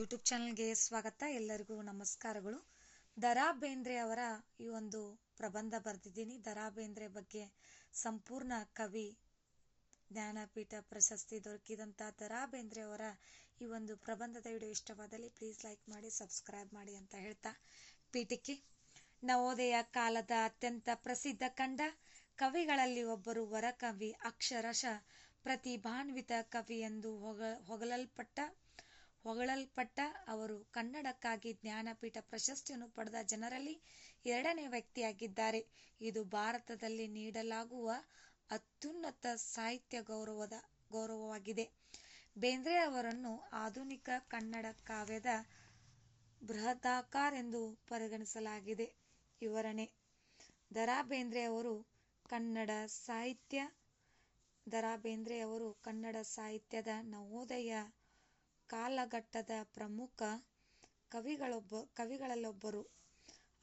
YouTube ಚಾನಲ್ಗೆ ಸ್ವಾಗತ. ಎಲ್ಲರಿಗೂ ನಮಸ್ಕಾರಗಳು. ದರಾ ಬೇಂದ್ರೆ ಅವರ ಈ ಒಂದು ಪ್ರಬಂಧ ಬರೆದಿದ್ದೀನಿ. ದರಾ ಬೇಂದ್ರೆ ಬಗ್ಗೆ ಸಂಪೂರ್ಣ ಕವಿ, ಜ್ಞಾನಪೀಠ ಪ್ರಶಸ್ತಿ ದೊರಕಿದಂಥ ದರಾ ಬೇಂದ್ರೆ ಅವರ ಈ ಒಂದು ಪ್ರಬಂಧದ ವಿಡಿಯೋ ಇಷ್ಟವಾದಲ್ಲಿ ಪ್ಲೀಸ್ ಲೈಕ್ ಮಾಡಿ ಸಬ್ಸ್ಕ್ರೈಬ್ ಮಾಡಿ ಅಂತ ಹೇಳ್ತಾ ಪೀಠಿಕೆ ನವೋದಯ ಕಾಲದ ಅತ್ಯಂತ ಪ್ರಸಿದ್ಧ ಕಂಡ ಕವಿಗಳಲ್ಲಿ ಒಬ್ಬರು ವರಕವಿ, ಅಕ್ಷರಶ ಪ್ರತಿಭಾನ್ವಿತ ಕವಿ ಎಂದು ಹೊಗ ಹೊಗಳಲ್ಪಟ್ಟ ಹೊಗಳಲ್ಪಟ್ಟ ಅವರು ಕನ್ನಡಕ್ಕಾಗಿ ಜ್ಞಾನಪೀಠ ಪ್ರಶಸ್ತಿಯನ್ನು ಪಡೆದ ಜನರಲ್ಲಿ ಎರಡನೇ ವ್ಯಕ್ತಿಯಾಗಿದ್ದಾರೆ. ಇದು ಭಾರತದಲ್ಲಿ ನೀಡಲಾಗುವ ಅತ್ಯುನ್ನತ ಸಾಹಿತ್ಯ ಗೌರವದ ಗೌರವವಾಗಿದೆ. ಬೇಂದ್ರೆ ಅವರನ್ನು ಆಧುನಿಕ ಕನ್ನಡ ಕಾವ್ಯದ ಬೃಹದಾಕಾರ್ ಎಂದು ಪರಿಗಣಿಸಲಾಗಿದೆ. ವಿವರಣೆ, ದರಾ ಬೇಂದ್ರೆ ಅವರು ಕನ್ನಡ ಸಾಹಿತ್ಯ, ದರಾ ಬೇಂದ್ರೆ ಅವರು ಕನ್ನಡ ಸಾಹಿತ್ಯದ ನವೋದಯ ಕಾಲಘಟ್ಟದ ಪ್ರಮುಖ ಕವಿಗಳೊಬ್ಬ, ಕವಿಗಳಲ್ಲೊಬ್ಬರು.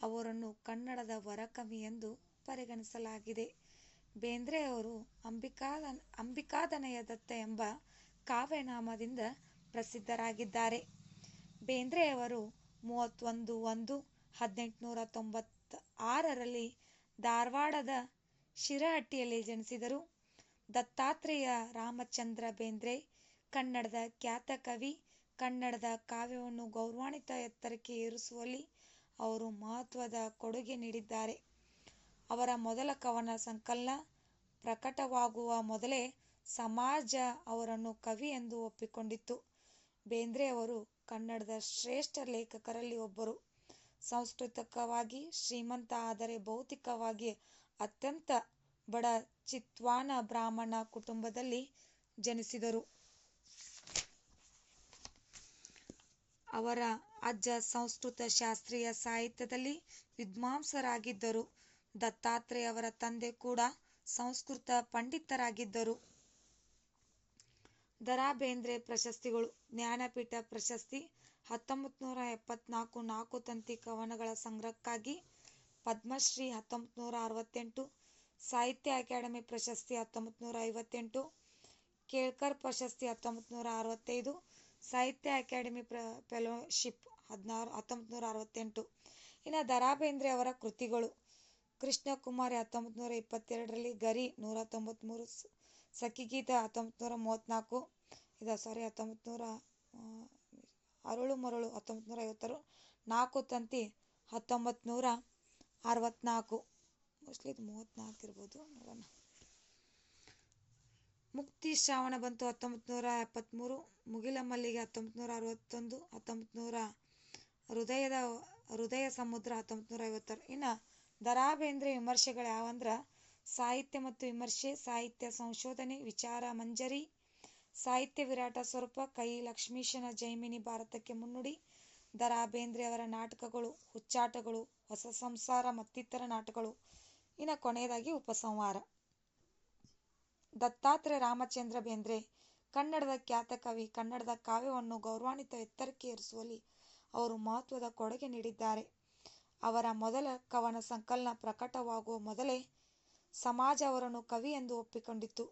ಅವರನ್ನು ಕನ್ನಡದ ವರಕವಿ ಎಂದು ಪರಿಗಣಿಸಲಾಗಿದೆ. ಬೇಂದ್ರೆಯವರು ಅಂಬಿಕಾದ, ಅಂಬಿಕಾದನಯ ದತ್ತ ಎಂಬ ಕಾವ್ಯನಾಮದಿಂದ ಪ್ರಸಿದ್ಧರಾಗಿದ್ದಾರೆ. ಬೇಂದ್ರೆಯವರು ಮೂವತ್ತೊಂದು ಒಂದು ಹದಿನೆಂಟುನೂರ ತೊಂಬತ್ತ ಆರರಲ್ಲಿ ಧಾರವಾಡದ ಶಿರಹಟ್ಟಿಯಲ್ಲಿ ಜನಿಸಿದರು. ದತ್ತಾತ್ರೇಯ ರಾಮಚಂದ್ರ ಬೇಂದ್ರೆ ಕನ್ನಡದ ಖ್ಯಾತ ಕವಿ, ಕನ್ನಡದ ಕಾವ್ಯವನ್ನು ಗೌರವಾನ್ವಿತ ಎತ್ತರಕ್ಕೆ ಏರಿಸುವಲ್ಲಿ ಅವರು ಮಹತ್ವದ ಕೊಡುಗೆ ನೀಡಿದ್ದಾರೆ. ಅವರ ಮೊದಲ ಕವನ ಸಂಕಲನ ಪ್ರಕಟವಾಗುವ ಮೊದಲೇ ಸಮಾಜ ಅವರನ್ನು ಕವಿ ಎಂದು ಒಪ್ಪಿಕೊಂಡಿತ್ತು. ಬೇಂದ್ರೆ ಅವರು ಕನ್ನಡದ ಶ್ರೇಷ್ಠ ಲೇಖಕರಲ್ಲಿ ಒಬ್ಬರು. ಸಾಂಸ್ಕೃತಿಕವಾಗಿ ಶ್ರೀಮಂತ ಆದರೆ ಭೌತಿಕವಾಗಿ ಅತ್ಯಂತ ಬಡ ಚಿತ್ವಾನ ಬ್ರಾಹ್ಮಣ ಕುಟುಂಬದಲ್ಲಿ ಜನಿಸಿದರು. ಅವರ ಅಜ್ಜ ಸಂಸ್ಕೃತ ಶಾಸ್ತ್ರೀಯ ಸಾಹಿತ್ಯದಲ್ಲಿ ವಿದ್ವಾಂಸರಾಗಿದ್ದರು. ದತ್ತಾತ್ರೇಯ ಅವರ ತಂದೆ ಕೂಡ ಸಂಸ್ಕೃತ ಪಂಡಿತರಾಗಿದ್ದರು. ದರಾ ಬೇಂದ್ರೆ ಪ್ರಶಸ್ತಿಗಳು, ಜ್ಞಾನಪೀಠ ಪ್ರಶಸ್ತಿ ಹತ್ತೊಂಬತ್ತು ನೂರ ಎಪ್ಪತ್ನಾಲ್ಕು ನಾಲ್ಕು ತಂತಿ ಕವನಗಳ ಸಂಗ್ರಹಕ್ಕಾಗಿ, ಪದ್ಮಶ್ರೀ ಹತ್ತೊಂಬತ್ತು ನೂರ ಅರವತ್ತೆಂಟು, ಸಾಹಿತ್ಯ ಅಕಾಡೆಮಿ ಪ್ರಶಸ್ತಿ ಹತ್ತೊಂಬತ್ತು ನೂರ ಐವತ್ತೆಂಟು, ಕೇಳ್ಕರ್ ಪ್ರಶಸ್ತಿ ಹತ್ತೊಂಬತ್ತು ನೂರ ಅರವತ್ತೈದು ಸಾಹಿತ್ಯ ಅಕಾಡೆಮಿ ಪ್ರ, ಫೆಲೋಶಿಪ್ ಹದಿನಾರು ಹತ್ತೊಂಬತ್ತು ನೂರ ಅರವತ್ತೆಂಟು. ಇನ್ನು ದರಾ ಬೇಂದ್ರೆ ಅವರ ಕೃತಿಗಳು ಕೃಷ್ಣಕುಮಾರಿ ಹತ್ತೊಂಬತ್ತು ನೂರ ಇಪ್ಪತ್ತೆರಡರಲ್ಲಿ, ಗರಿ ನೂರ ತೊಂಬತ್ತ್ಮೂರು ಸಖಿಗೀತ ಹತ್ತೊಂಬತ್ತು ನೂರ ಮೂವತ್ತ್ನಾಲ್ಕು, ಇದು ಸಾರಿ ಹತ್ತೊಂಬತ್ತು ನೂರ ಅರಳು ಮರಳು ಹತ್ತೊಂಬತ್ತು ನೂರ ಐವತ್ತಾರು, ನಾಲ್ಕು ತಂತಿ ಹತ್ತೊಂಬತ್ತು ನೂರ ಅರವತ್ತ್ನಾಲ್ಕು. ಮೋಸ್ಟ್ಲಿ ಇದು ಮೂವತ್ತ್ನಾಲ್ಕು ಇರ್ಬೋದು ನೋಡೋಣ. ಮುಕ್ತಿ ಶ್ರಾವಣ ಬಂತು ಹತ್ತೊಂಬತ್ತು ನೂರ ಎಪ್ಪತ್ತ್ಮೂರು ಮುಗಿಲ ಮಲ್ಲಿಗೆ ಹತ್ತೊಂಬತ್ತು ನೂರ ಅರವತ್ತೊಂದು ಹತ್ತೊಂಬತ್ತು ನೂರ ಹೃದಯದ, ಹೃದಯ ಸಮುದ್ರ ಹತ್ತೊಂಬತ್ತು ನೂರ ಐವತ್ತಾರು. ಇನ್ನು ದರಾ ಬೇಂದ್ರೆ ವಿಮರ್ಶೆಗಳು ಯಾವಂದ್ರೆ, ಸಾಹಿತ್ಯ ಮತ್ತು ವಿಮರ್ಶೆ, ಸಾಹಿತ್ಯ ಸಂಶೋಧನೆ, ವಿಚಾರ ಮಂಜರಿ, ಸಾಹಿತ್ಯ ವಿರಾಟ ಸ್ವರೂಪ, ಕೈ ಲಕ್ಷ್ಮೀಶನ ಜೈಮಿನಿ ಭಾರತಕ್ಕೆ ಮುನ್ನುಡಿ ದರಾ ಬೇಂದ್ರೆ ಅವರ ನಾಟಕಗಳು, ಹುಚ್ಚಾಟಗಳು, ಹೊಸ ಸಂಸಾರ ಮತ್ತಿತರ ನಾಟಕಗಳು. ಇನ್ನು ಕೊನೆಯದಾಗಿ ಉಪಸಂಹಾರ. ದತ್ತಾತ್ರೇಯ ರಾಮಚಂದ್ರ ಬೇಂದ್ರೆ, ಕನ್ನಡದ ಖ್ಯಾತ ಕವಿ, ಕನ್ನಡದ ಕಾವ್ಯವನ್ನು ಗೌರವಾನ್ವಿತ ಎತ್ತರಕ್ಕೆ ಏರಿಸುವಲ್ಲಿ ಅವರು ಮಹತ್ವದ ಕೊಡುಗೆ ನೀಡಿದ್ದಾರೆ. ಅವರ ಮೊದಲ ಕವನ ಸಂಕಲನ ಪ್ರಕಟವಾಗುವ ಮೊದಲೇ ಸಮಾಜ ಅವರನ್ನು ಕವಿ ಎಂದು ಒಪ್ಪಿಕೊಂಡಿತ್ತು.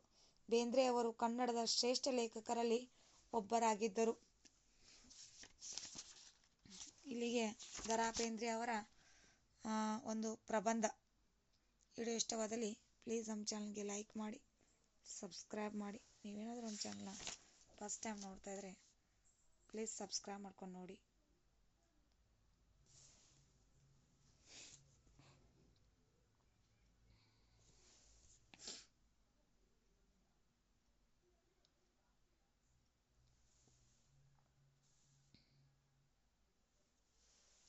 ಬೇಂದ್ರೆ ಅವರು ಕನ್ನಡದ ಶ್ರೇಷ್ಠ ಲೇಖಕರಲ್ಲಿ ಒಬ್ಬರಾಗಿದ್ದರು. ಇಲ್ಲಿಗೆ ದರಾ ಬೇಂದ್ರೆ ಅವರ ಒಂದು ಪ್ರಬಂಧ. ವಿಡಿಯೋ ಇಷ್ಟವಾದಲ್ಲಿ ಪ್ಲೀಸ್ ನಮ್ಮ ಚಾನಲ್ಗೆ ಲೈಕ್ ಮಾಡಿ. ಸಬ್ಸ್ಕ್ರೈಬ್ ಮಾಡಿ. ನೀವೇನಾದರೂ ಒಂದು ಚಾನಲ್ನ ಫಸ್ಟ್ ಟೈಮ್ ನೋಡ್ತಾ ಇದ್ರೆ ಪ್ಲೀಸ್ ಸಬ್ಸ್ಕ್ರೈಬ್ ಮಾಡ್ಕೊಂಡು ನೋಡಿ.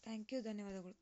ಥ್ಯಾಂಕ್ ಯು ಧನ್ಯವಾದಗಳು.